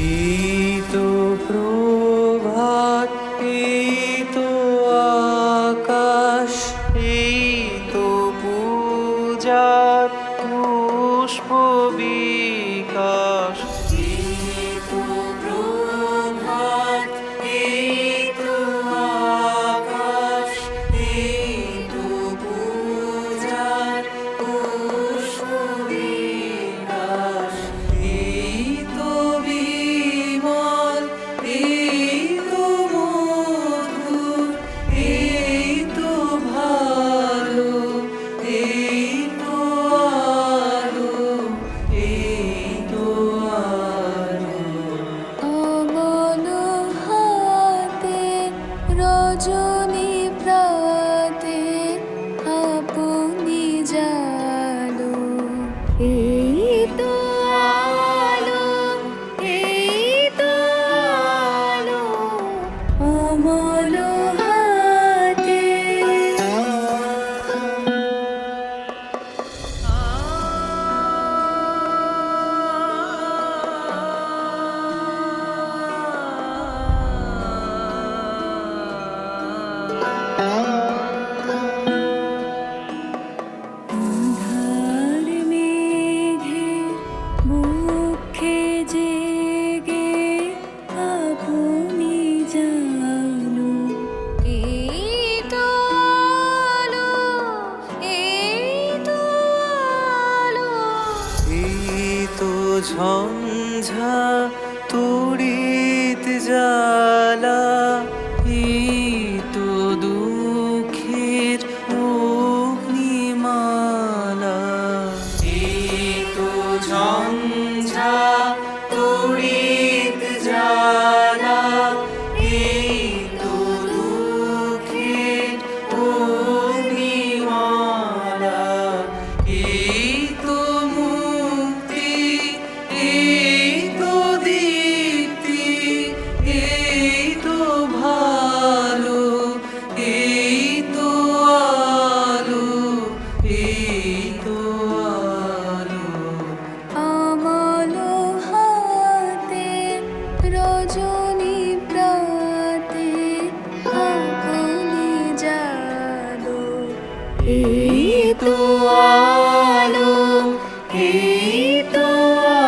শীত প্রভাত তো আকাশ শীত পূজা এই তো আলো এই তো আলো অমলো ঝঞ্ঝা তুড়িত জ্বালা। তো ভালো এই তো আলো এই তো আলো। আমালো হাতে রজনী প্রাতে আগুনি জালো এই তো আলো এই তো আলো